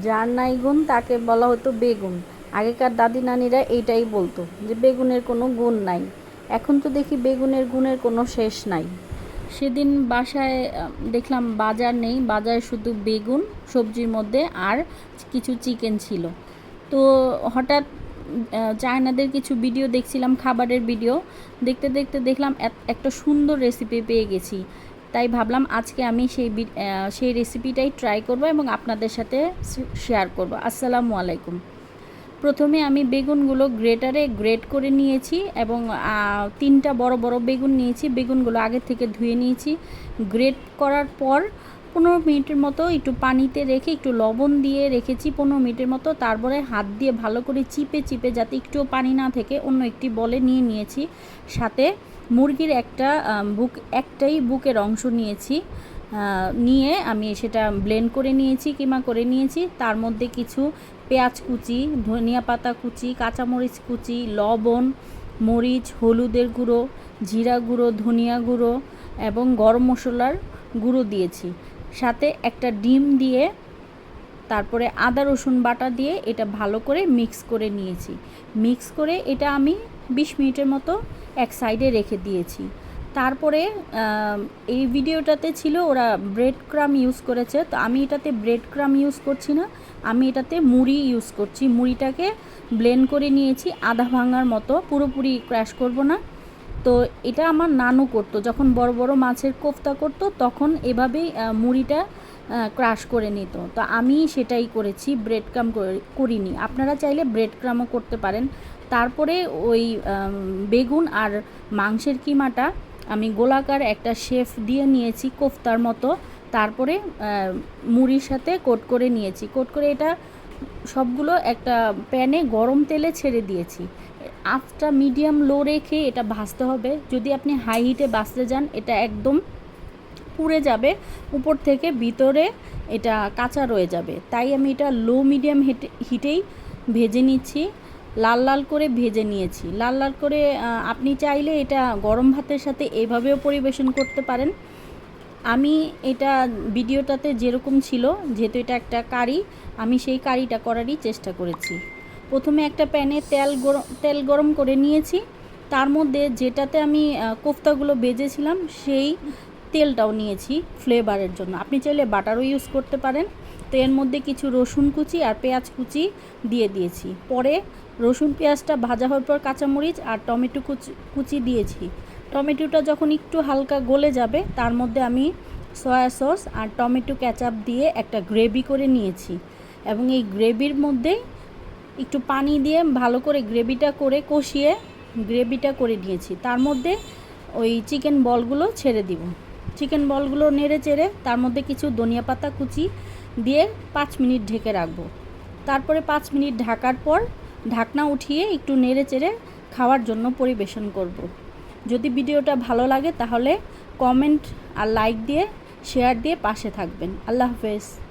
যার নাই গুণ, তাকে বলা হতো বেগুন। আগেকার দাদি নানিরা এইটাই বলতো, যে বেগুনের কোনো গুণ নাই। এখন তো দেখি বেগুনের গুণের কোনো শেষ নাই। সেদিন বাসায়, দেখলাম বাজার নেই, বাজারে শুধু বেগুন, সবজির মধ্যে আর কিছু চিকেন ছিল। তো হঠাৎ চায়নাদের কিছু ভিডিও দেখছিলাম, খাবারের ভিডিও। দেখতে দেখতে দেখলাম এক- একটা সুন্দর রেসিপি পেয়ে গেছি। তাই ভাবলাম আজকে আমি সেই সেই রেসিপিটাই ট্রাই করব এবং আপনাদের সাথে শেয়ার করব। আসসালামু আলাইকুম। প্রথমে আমি বেগুনগুলো গ্রেটারে গ্রেট করে নিয়েছি এবং তিনটা বড় বড় বেগুন নিয়েছি। বেগুনগুলো আগে থেকে ধুয়ে নিয়েছি। গ্রেট করার পর পনেরো মিনিটের মতো একটু পানিতে রেখে একটু লবণ দিয়ে রেখেছি পনেরো মিনিটের মতো। তারপরে হাত দিয়ে ভালো করে চিপে চিপে যাতে একটুও পানি না থেকে অন্য একটি বলে নিয়ে নিয়েছি। সাথে মুরগির একটা বুক, একটাই বুকের অংশ নিয়েছি। নিয়ে আমি সেটা ব্লেন্ড করে নিয়েছি, কিমা করে নিয়েছি। তার মধ্যে কিছু পেঁয়াজ কুচি, ধনিয়া পাতা কুচি, কাঁচামরিচ কুচি, লবণ, মরিচ, হলুদের গুঁড়ো, জিরা গুঁড়ো, ধনিয়া গুঁড়ো এবং গরম মশলার গুঁড়ো দিয়েছি। সাথে একটা ডিম দিয়ে, তারপরে আদা, রসুন বাটা দিয়ে এটা ভালো করে মিক্স করে নিয়েছি। মিক্স করে এটা আমি বিশ মিনিটের মতো এক সাইডে রেখে দিয়েছি। তারপরে এই ভিডিওটাতে ছিল ওরা ব্রেড ক্রাম ইউজ করেছে। তো আমি এটাতে ব্রেড ক্রাম ইউজ করছি না, আমি এটাতে মুড়ি ইউজ করছি। মুড়িটাকে ব্লেন্ড করে নিয়েছি, আধা ভাঙার মতো, পুরোপুরি ক্র্যাশ করব না। তো এটা আমার নানু করতো। যখন বড় বড় মাছের কোফতা করতো, তখন এভাবেই মুড়িটা ক্রাশ করে নিত। তো আমি সেটাই করেছি ব্রেড ক্রাম করিনি। আপনারা চাইলে ব্রেড ক্রামও করতে পারেন। তারপরে ওই বেগুন আর মাংসের কিমাটা আমি গোলাকার একটা শেফ দিয়ে নিয়েছি কোফতার মতো। তারপরে মুড়ির সাথে কোট করে নিয়েছি। কোট করে এটা সবগুলো একটা প্যানে গরম তেলে ছেড়ে দিয়েছি। আঁচটা মিডিয়াম লো রেখে এটা ভাজতে হবে। যদি আপনি হাই হিটে ভাজতে যান, এটা একদম পুড়ে যাবে। উপর থেকে ভিতরে এটা কাঁচা রয়ে যাবে। তাই আমি এটা লো মিডিয়াম হিটে হিটেই ভেজে নিচ্ছি। লাল লাল করে ভেজে নিয়েছি। লাল লাল করে আপনি চাইলে এটা গরম ভাতের সাথে এভাবেও পরিবেশন করতে পারেন। আমি এটা ভিডিওটাতে যেরকম ছিল, যেহেতু এটা একটা কারি, আমি সেই কারিটা করারই চেষ্টা করেছি। প্রথমে একটা প্যানে তেল গরম তেল গরম করে নিয়েছি। তার মধ্যে যেটাতে আমি কোফতাগুলো বেজেছিলাম, সেই তেলটাও নিয়েছি ফ্লেভারের জন্য। আপনি চাইলে বাটারও ইউজ করতে পারেন। তো এর মধ্যে কিছু রসুন কুচি আর পেঁয়াজ কুচি দিয়ে দিয়েছি। পরে রসুন পেঁয়াজটা ভাজা হওয়ার পর কাঁচামরিচ আর টমেটো কুচি কুচি দিয়েছি। টমেটোটা যখন একটু হালকা গলে যাবে, তার মধ্যে আমি সয়া সস আর টমেটো ক্যাচাপ দিয়ে একটা গ্রেভি করে নিয়েছি। এবং এই গ্রেভির মধ্যে একটু পানি দিয়ে ভালো করে গ্রেভিটা করে কষিয়ে গ্রেভিটা করে নিয়েছি। তার মধ্যে ওই চিকেন বলগুলো ছেড়ে দিব। চিকেন বলগুলো নেড়ে চেড়ে তার মধ্যে কিছু ধনিয়া পাতা কুচি দিয়ে পাঁচ মিনিট ঢেকে রাখব। তারপরে পাঁচ মিনিট ঢাকার পর ঢাকনা উঠিয়ে একটু নেড়ে চেড়ে খাওয়ার জন্য পরিবেশন করব। যদি ভিডিওটা ভালো লাগে তাহলে কমেন্ট আর লাইক দিয়ে শেয়ার দিয়ে পাশে থাকবেন। আল্লাহ হাফেজ।